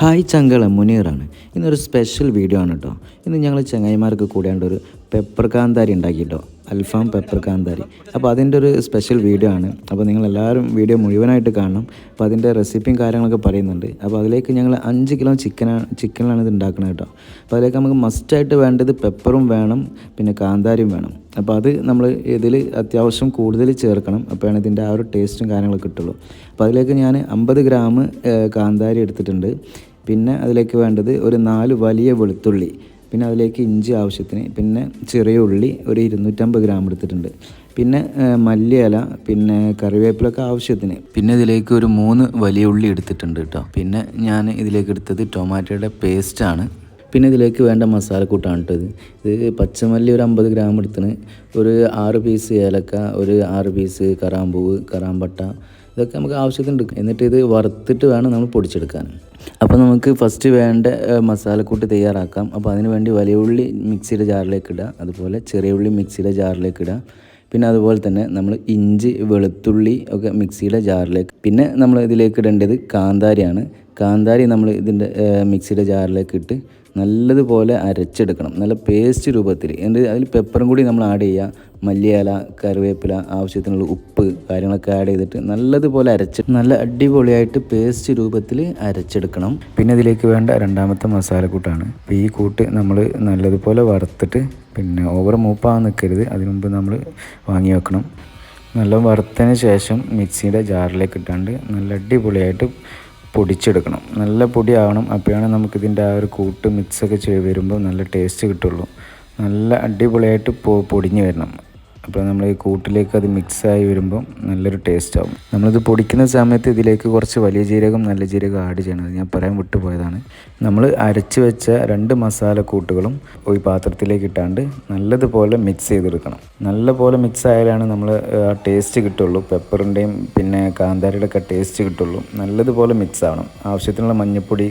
Hi ചങ്കള മുനീറാണ്. ഇന്നൊരു special video ആണ് കേട്ടോ ഇന്ന് ഞങ്ങൾ ചങ്ങായിമാർക്ക് കൂടിയാണ്ട് ഒരു പെപ്പർ കാന്താരി ഉണ്ടാക്കി കേട്ടോ അൽഫാം പെപ്പർ കാന്താരി. അപ്പോൾ അതിന്റെ ഒരു സ്പെഷ്യൽ വീഡിയോ ആണ്. അപ്പോൾ നിങ്ങൾ എല്ലാവരും വീഡിയോ മുഴുവനായിട്ട് കാണണം. അപ്പോൾ അതിന്റെ റെസിപ്പിയും കാര്യങ്ങളൊക്കെ പറയുന്നുണ്ട്. അപ്പോൾ അതിലേക്ക് ഞങ്ങൾ അഞ്ച് കിലോ ചിക്കനാണ് ചിക്കനിലാണ് ഇത് ഉണ്ടാക്കുന്നത് കേട്ടോ അപ്പോൾ അതിലേക്ക് നമുക്ക് മസ്റ്റായിട്ട് വേണ്ടത് പെപ്പറും വേണം പിന്നെ കാന്താരിയും വേണം. അപ്പോൾ അത് നമ്മൾ ഇതിൽ അത്യാവശ്യം കൂടുതൽ ചേർക്കണം. അപ്പോഴാണ് ഇതിന്റെ ആ ഒരു ടേസ്റ്റും കാര്യങ്ങളൊക്കെ കിട്ടുള്ളൂ. അപ്പോൾ അതിലേക്ക് ഞാൻ അമ്പത് ഗ്രാം കാന്താരി എടുത്തിട്ടുണ്ട്. പിന്നെ അതിലേക്ക് വേണ്ടത് ഒരു നാല് വലിയ വെളുത്തുള്ളി പിന്നെ അതിലേക്ക് ഇഞ്ചി ആവശ്യത്തിന് പിന്നെ ചെറിയ ഉള്ളി ഒരു ഇരുന്നൂറ്റമ്പത് ഗ്രാം എടുത്തിട്ടുണ്ട്. പിന്നെ മല്ലിയല പിന്നെ കറിവേപ്പിലൊക്കെ ആവശ്യത്തിന്. പിന്നെ ഇതിലേക്ക് ഒരു മൂന്ന് വലിയ ഉള്ളി എടുത്തിട്ടുണ്ട് കേട്ടോ. പിന്നെ ഞാൻ ഇതിലേക്ക് എടുത്തത് ടൊമാറ്റോയുടെ പേസ്റ്റാണ് പിന്നെ ഇതിലേക്ക് വേണ്ട മസാലക്കൂട്ടാണ് കേട്ടത് ഇത്. പച്ചമല്ലി ഒരു അമ്പത് ഗ്രാം എടുത്തിന് ഒരു ആറ് പീസ് ഏലക്ക ഒരു ആറ് പീസ് കറാമ്പൂവ് കറാമ്പട്ട ഇതൊക്കെ നമുക്ക് ആവശ്യത്തിനുണ്ട്. എന്നിട്ട് ഇത് വറുത്തിട്ട് വേണം നമ്മൾ പൊടിച്ചെടുക്കാൻ. അപ്പോൾ നമുക്ക് ഫസ്റ്റ് വേണ്ട മസാലക്കൂട്ട് തയ്യാറാക്കാം. അപ്പോൾ അതിന് വേണ്ടി വലിയ ഉള്ളി മിക്സിയുടെ ജാറിലേക്ക് ഇടുക. അതുപോലെ ചെറിയ ഉള്ളി മിക്സിയുടെ ജാറിലേക്ക് ഇടുക. പിന്നെ അതുപോലെ തന്നെ നമ്മൾ ഇഞ്ചി വെളുത്തുള്ളി ഒക്കെ മിക്സിയുടെ ജാറിലേക്ക്. പിന്നെ നമ്മൾ ഇതിലേക്ക് ഇടേണ്ടത് കാന്താരിയാണ്. കാന്താരി നമ്മൾ ഇതിന്റെ മിക്സിയുടെ ജാറിലേക്ക് ഇട്ട് നല്ലതുപോലെ അരച്ചെടുക്കണം. നല്ല പേസ്റ്റ് രൂപത്തിൽ. എന്നിട്ട് അതിൽ പെപ്പറും കൂടി നമ്മൾ ആഡ് ചെയ്യുക. മല്ലിയില കറിവേപ്പില ആവശ്യത്തിനുള്ള ഉപ്പ് കാര്യങ്ങളൊക്കെ ആഡ് ചെയ്തിട്ട് നല്ലതുപോലെ അരച്ച് നല്ല അടിപൊളിയായിട്ട് പേസ്റ്റ് രൂപത്തിൽ അരച്ചെടുക്കണം. പിന്നെ ഇതിലേക്ക് വേണ്ട രണ്ടാമത്തെ മസാലക്കൂട്ടാണ് അപ്പോൾ ഈ കൂട്ട് നമ്മൾ നല്ലതുപോലെ വറുത്തിട്ട് പിന്നെ ഓവർ മൂപ്പാകാൻ നിൽക്കരുത് അതിനു മുമ്പ് നമ്മൾ വാങ്ങി വെക്കണം. നല്ല വറുത്തതിന് ശേഷം മിക്സിയുടെ ജാറിലേക്ക് ഇട്ടാണ്ട് നല്ല അടിപൊളിയായിട്ട് പൊടിച്ചെടുക്കണം. നല്ല പൊടിയാവണം. അപ്പോഴാണ് നമുക്കിതിന്റെ ആ ഒരു കൂട്ട് മിക്സൊക്കെ ചെയ്ത് വരുമ്പോൾ നല്ല ടേസ്റ്റ് കിട്ടുള്ളൂ. നല്ല അടിപൊളിയായിട്ട് പൊടിഞ്ഞ് വരണം. അപ്പോൾ നമ്മൾ ഈ കൂട്ടിലേക്ക് അത് മിക്സായി വരുമ്പോൾ നല്ലൊരു ടേസ്റ്റ് ആവും. നമ്മളിത് പൊടിക്കുന്ന സമയത്ത് ഇതിലേക്ക് കുറച്ച് വലിയ ജീരകം നല്ല ജീരകം ആഡ് ചെയ്യണം. ഞാൻ പറയാൻ വിട്ടുപോയതാണ്. നമ്മൾ അരച്ച് വെച്ച രണ്ട് മസാല കൂട്ടുകളും ഈ പാത്രത്തിലേക്ക് ഇട്ടാണ്ട് നല്ലതുപോലെ മിക്സ് ചെയ്തെടുക്കണം. നല്ലപോലെ മിക്സ് ആയാലാണ് നമ്മൾ ആ ടേസ്റ്റ് കിട്ടുള്ളൂ. പെപ്പറിന്റെയും പിന്നെ കാന്താരിയുടെ ഒക്കെ ടേസ്റ്റ് കിട്ടുള്ളൂ. നല്ലതുപോലെ മിക്സ് ആവണം. ആവശ്യത്തിനുള്ള മഞ്ഞൾപ്പൊടി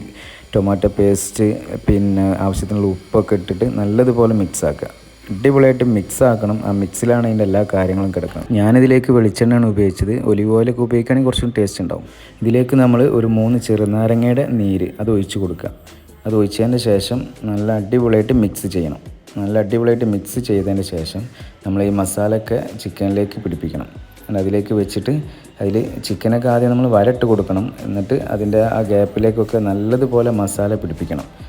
ടൊമാറ്റോ പേസ്റ്റ് പിന്നെ ആവശ്യത്തിനുള്ള ഉപ്പൊക്കെ ഇട്ടിട്ട് നല്ലതുപോലെ മിക്സ് ആക്കുക. അടിപൊളിയായിട്ട് മിക്സ് ആക്കണം. ആ മിക്സിലാണ് അതിന്റെ എല്ലാ കാര്യങ്ങളും കിടക്കുന്നത്. ഞാനിതിലേക്ക് വെളിച്ചെണ്ണയാണ് ഉപയോഗിച്ചത്. ഒലിവ് ഓയിലൊക്കെ ഉപയോഗിക്കുകയാണെങ്കിൽ കുറച്ചും ടേസ്റ്റ് ഉണ്ടാവും. ഇതിലേക്ക് നമ്മൾ ഒരു മൂന്ന് ചെറുനാരങ്ങയുടെ നീര് അത് ഒഴിച്ച് കൊടുക്കുക. അത് ഒഴിച്ചതിന് ശേഷം നല്ല അടിപൊളിയായിട്ട് മിക്സ് ചെയ്യണം. നല്ല അടിപൊളിയായിട്ട് മിക്സ് ചെയ്തതിന് ശേഷം നമ്മൾ ഈ മസാലയൊക്കെ ചിക്കനിലേക്ക് പിടിപ്പിക്കണം. അതിലേക്ക് വെച്ചിട്ട് അതിൽ ചിക്കനൊക്കെ ആദ്യം നമ്മൾ വരട്ട് കൊടുക്കണം. എന്നിട്ട് അതിന്റെ ആ ഗ്യാപ്പിലേക്കൊക്കെ നല്ലതുപോലെ മസാല പിടിപ്പിക്കണം.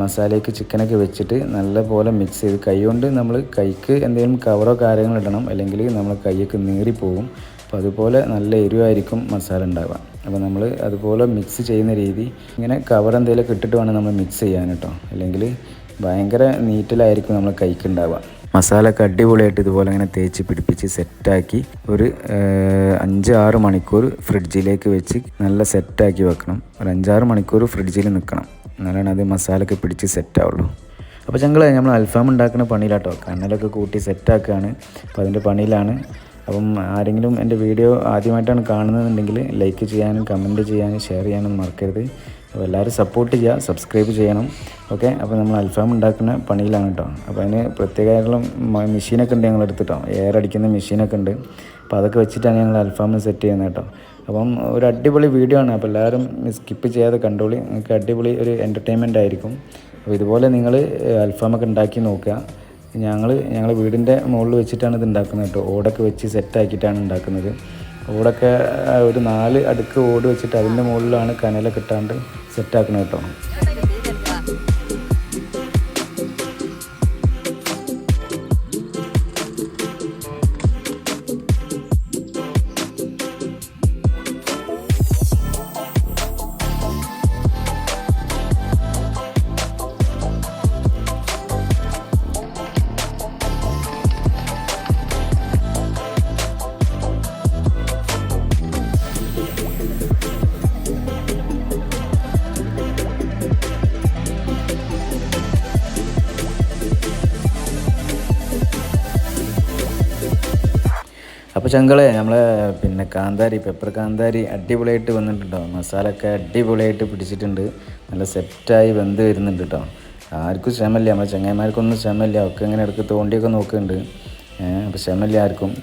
മസാലയ്ക്ക് ചിക്കനൊക്കെ വെച്ചിട്ട് നല്ലപോലെ മിക്സ് ചെയ്ത് കൈകൊണ്ട് നമ്മൾ കൈക്ക് എന്തെങ്കിലും കവറോ കാര്യങ്ങളോ ഇടണം അല്ലെങ്കിൽ നമ്മൾ കൈയൊക്കെ നീറിപ്പോകും അപ്പോൾ അതുപോലെ നല്ല എരിവായിരിക്കും മസാല ഉണ്ടാവുക. അപ്പോൾ നമ്മൾ അതുപോലെ മിക്സ് ചെയ്യുന്ന രീതി ഇങ്ങനെ കവർ എന്തെങ്കിലും ഇട്ടിട്ട് വേണം നമ്മൾ മിക്സ് ചെയ്യാൻ കേട്ടോ. അല്ലെങ്കിൽ ഭയങ്കര നീറ്റിലായിരിക്കും നമ്മൾ കൈക്ക് ഉണ്ടാവുക. മസാലയൊക്കെ അടിപൊളിയായിട്ട് ഇതുപോലെ ഇങ്ങനെ തേച്ച് പിടിപ്പിച്ച് സെറ്റാക്കി ഒരു അഞ്ച് ആറ് മണിക്കൂർ ഫ്രിഡ്ജിലേക്ക് വെച്ച് നല്ല സെറ്റാക്കി വെക്കണം. ഒരു അഞ്ചാറ് മണിക്കൂർ ഫ്രിഡ്ജിൽ നിൽക്കണം എന്നാലാണ് അത് മസാലയൊക്കെ പിടിച്ച് സെറ്റാവുള്ളൂ അപ്പോൾ ഞങ്ങൾ നമ്മൾ അൽഫാം ഉണ്ടാക്കുന്ന പണിയിലാട്ടോ. കണ്ണലൊക്കെ കൂട്ടി സെറ്റാക്കുകയാണ് അപ്പോൾ അതിന്റെ പണിയിലാണ്. അപ്പം ആരെങ്കിലും എന്റെ വീഡിയോ ആദ്യമായിട്ടാണ് കാണുന്നതെന്നുണ്ടെങ്കിൽ ലൈക്ക് ചെയ്യാനും കമന്റ് ചെയ്യാനും ഷെയർ ചെയ്യാനും മറക്കരുത്. അപ്പോൾ എല്ലാവരും സപ്പോർട്ട് ചെയ്യുക സബ്സ്ക്രൈബ് ചെയ്യണം. ഓക്കെ അപ്പോൾ നമ്മൾ അൽഫാം ഉണ്ടാക്കുന്ന പണിയിലാണ് കേട്ടോ അപ്പോൾ അതിന് പ്രത്യേകമായിട്ടുള്ള മെഷീനൊക്കെ ഉണ്ട് ഞങ്ങൾ എടുത്തിട്ടോ എയർ അടിക്കുന്ന മെഷീനൊക്കെ ഉണ്ട്. അപ്പോൾ അതൊക്കെ വെച്ചിട്ടാണ് ഞങ്ങൾ അൽഫാം സെറ്റ് ചെയ്യുന്നത് കേട്ടോ അപ്പം ഒരു അടിപൊളി വീഡിയോ ആണ്. അപ്പോൾ എല്ലാവരും സ്കിപ്പ് ചെയ്യാതെ കണ്ടോളി. നിങ്ങൾക്ക് അടിപൊളി ഒരു എന്റർടൈൻമെന്റ് ആയിരിക്കും. അപ്പോൾ ഇതുപോലെ നിങ്ങൾ അൽഫാമൊക്കെ ഉണ്ടാക്കി നോക്കുക. ഞങ്ങൾ ഞങ്ങൾ വീടിന്റെ മുകളിൽ വെച്ചിട്ടാണ് ഇത് ഉണ്ടാക്കുന്നത് കേട്ടോ. ഓടൊക്കെ വെച്ച് സെറ്റാക്കിയിട്ടാണ് ഉണ്ടാക്കുന്നത്. ഓടൊക്കെ ഒരു നാല് അടുക്ക് ഓട് വെച്ചിട്ട് അതിന്റെ മുകളിലാണ് കനലൊക്കെ ഇട്ടാണ്ട് സെറ്റാക്കുന്നത് കേട്ടോ. അപ്പോൾ ചങ്കളെ നമ്മളെ പിന്നെ കാന്താരി പെപ്പർ കാന്താരി അടിപൊളിയായിട്ട് വന്നിട്ടുണ്ടോ? മസാലൊക്കെ അടിപൊളിയായിട്ട് പിടിച്ചിട്ടുണ്ട്. നല്ല സെറ്റായി വെന്ത് വരുന്നുണ്ട് കേട്ടോ ആർക്കും ക്ഷമല്ല നമ്മളെ ചങ്ങായിമാർക്കൊന്നും ക്ഷമല്ല ഒക്കെ ഇങ്ങനെ ഇടയ്ക്ക് തോണ്ടിയൊക്കെ നോക്കുന്നുണ്ട്. അപ്പോൾ ക്ഷമല്ല ആർക്കും.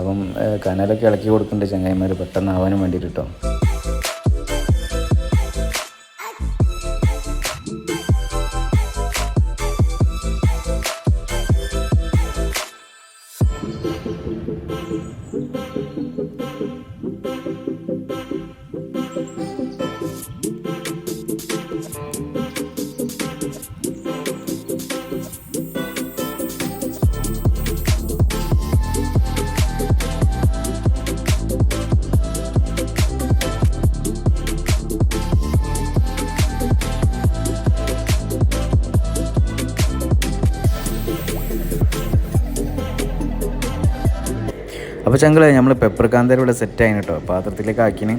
അപ്പം കനലൊക്കെ ഇളക്കി കൊടുക്കുന്നുണ്ട് ചങ്ങായിമാർ പെട്ടെന്ന് ആവാനും വേണ്ടിയിട്ട് കേട്ടോ അപ്പോൾ ചങ്കളെ നമ്മൾ പെപ്പർ കാന്തർ ഇവിടെ സെറ്റ് ആയിന് കേട്ടോ പാത്രത്തിലേക്ക് ആക്കിന്.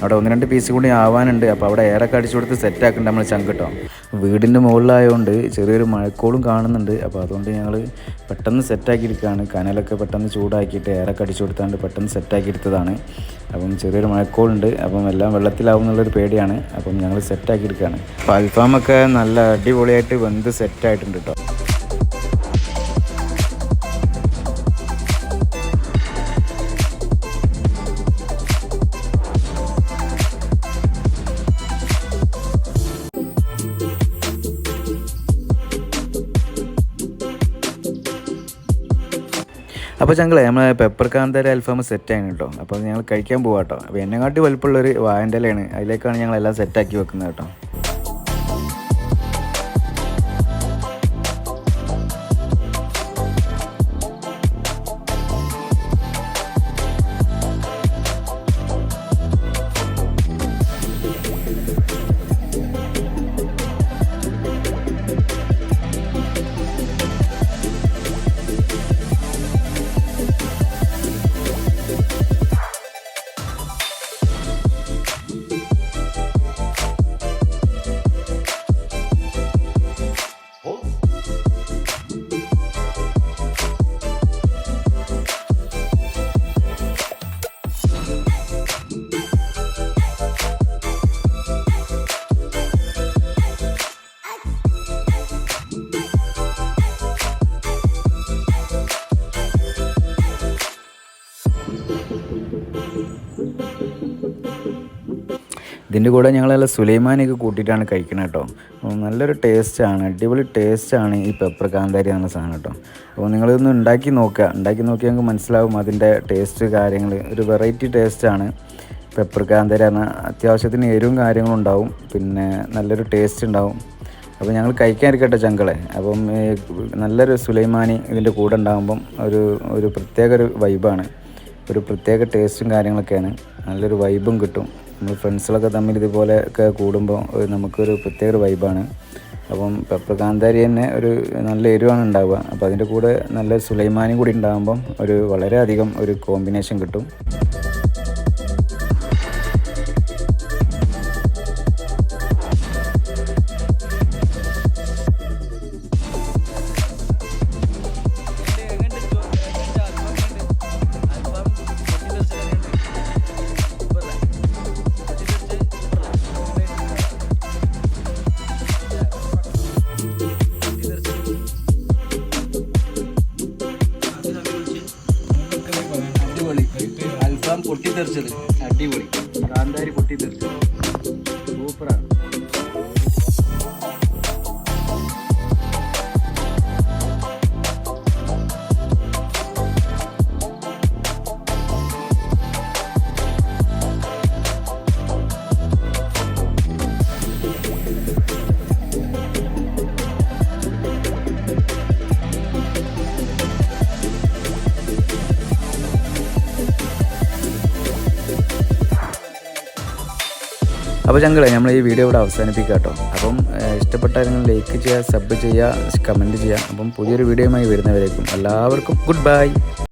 അവിടെ ഒന്ന് രണ്ട് പീസ് കൂടി ആവാനുണ്ട്. അപ്പോൾ അവിടെ ഏറൊക്കെ അടിച്ചു കൊടുത്ത് സെറ്റ് ആക്കുന്നുണ്ട് നമ്മൾ ചങ്ക് കേട്ടോ വീടിന്റെ മുകളിലായതുകൊണ്ട് ചെറിയൊരു മഴക്കോളും കാണുന്നുണ്ട്. അപ്പോൾ അതുകൊണ്ട് ഞങ്ങൾ പെട്ടെന്ന് സെറ്റാക്കിയിരിക്കുകയാണ് കനലൊക്കെ പെട്ടെന്ന് ചൂടാക്കിയിട്ട് ഏറെ അടിച്ചു കൊടുത്താണ്ട് പെട്ടെന്ന് സെറ്റാക്കി എടുത്തതാണ്. അപ്പം ചെറിയൊരു മഴക്കോളുണ്ട്. അപ്പം എല്ലാം വെള്ളത്തിലാവും എന്നുള്ളൊരു പേടിയാണ്. അപ്പം ഞങ്ങൾ സെറ്റാക്കി എടുക്കുകയാണ് അപ്പോൾ അൽഫാമൊക്കെ നല്ല അടിപൊളിയായിട്ട് വെന്ത് സെറ്റായിട്ടുണ്ട് കേട്ടോ അപ്പോൾ ഞങ്ങൾ നമ്മളെ പെപ്പർ കാന്താരി അൽഫാം സെറ്റ് ആണ് കേട്ടോ അപ്പോൾ ഞങ്ങൾ കഴിക്കാൻ പോവാം കേട്ടോ അപ്പോൾ എന്നെക്കാട്ടി വലുപ്പമുള്ളൊരു വായന്റെ ഇലയാണ് അതിലേക്കാണ് ഞങ്ങൾ എല്ലാം സെറ്റാക്കി വെക്കുന്നത് കേട്ടോ ഇതിന്റെ കൂടെ ഞങ്ങൾ നല്ല സുലൈമാനൊക്കെ കൂട്ടിയിട്ടാണ് കഴിക്കുന്നത് കേട്ടോ. നല്ലൊരു ടേസ്റ്റാണ് അടിപൊളി ടേസ്റ്റാണ് ഈ പെപ്പർ കാന്താരി എന്ന സാധനം കേട്ടോ. അപ്പോൾ നിങ്ങളിതൊന്ന് ഉണ്ടാക്കി നോക്കുക. ഉണ്ടാക്കി നോക്കിയാൽ നിങ്ങൾക്ക് മനസ്സിലാവും അതിന്റെ ടേസ്റ്റ് കാര്യങ്ങൾ. ഒരു വെറൈറ്റി ടേസ്റ്റാണ് പെപ്പർ കാന്താരി എന്ന അത്യാവശ്യത്തിന് എരിവും കാര്യങ്ങളും ഉണ്ടാവും. പിന്നെ നല്ലൊരു ടേസ്റ്റ് ഉണ്ടാവും. അപ്പോൾ ഞങ്ങൾ കഴിക്കാനിരിക്കട്ടെ ചങ്കളെ. അപ്പം നല്ലൊരു സുലൈമാനി ഇതിന്റെ കൂടെ ഉണ്ടാകുമ്പം ഒരു ഒരു പ്രത്യേക ഒരു വൈബാണ് ഒരു പ്രത്യേക ടേസ്റ്റും കാര്യങ്ങളൊക്കെയാണ്. നല്ലൊരു വൈബും കിട്ടും. നമ്മൾ ഫ്രണ്ട്സുകളൊക്കെ തമ്മിൽ ഇതുപോലെ ഒക്കെ കൂടുമ്പോൾ നമുക്കൊരു പ്രത്യേക ഒരു വൈബാണ് അപ്പം പെപ്പർ കാന്താരി തന്നെ ഒരു നല്ല എരിവാണ് ഉണ്ടാവുക. അപ്പോൾ അതിന്റെ കൂടെ നല്ല സുലൈമാനും കൂടി ഉണ്ടാകുമ്പം ഒരു വളരെയധികം ഒരു കോമ്പിനേഷൻ കിട്ടും. പൊട്ടിത്തെറിച്ചത്. അടിപൊളി. കാന്താരി പൊട്ടിത്തെറിച്ചത്. അപ്പോൾ ഞങ്ങളെ നമ്മൾ ഈ വീഡിയോ ഇവിടെ അവസാനിപ്പിക്കുക കേട്ടോ. അപ്പം ഏഹ്, ഇഷ്ടപ്പെട്ടായിരുന്നു ലൈക്ക് ചെയ്യുക സബ് ചെയ്യുക കമന്റ് ചെയ്യുക. അപ്പം പുതിയൊരു വീഡിയോയുമായി വരുന്നവരേക്കും എല്ലാവർക്കും ഗുഡ് ബൈ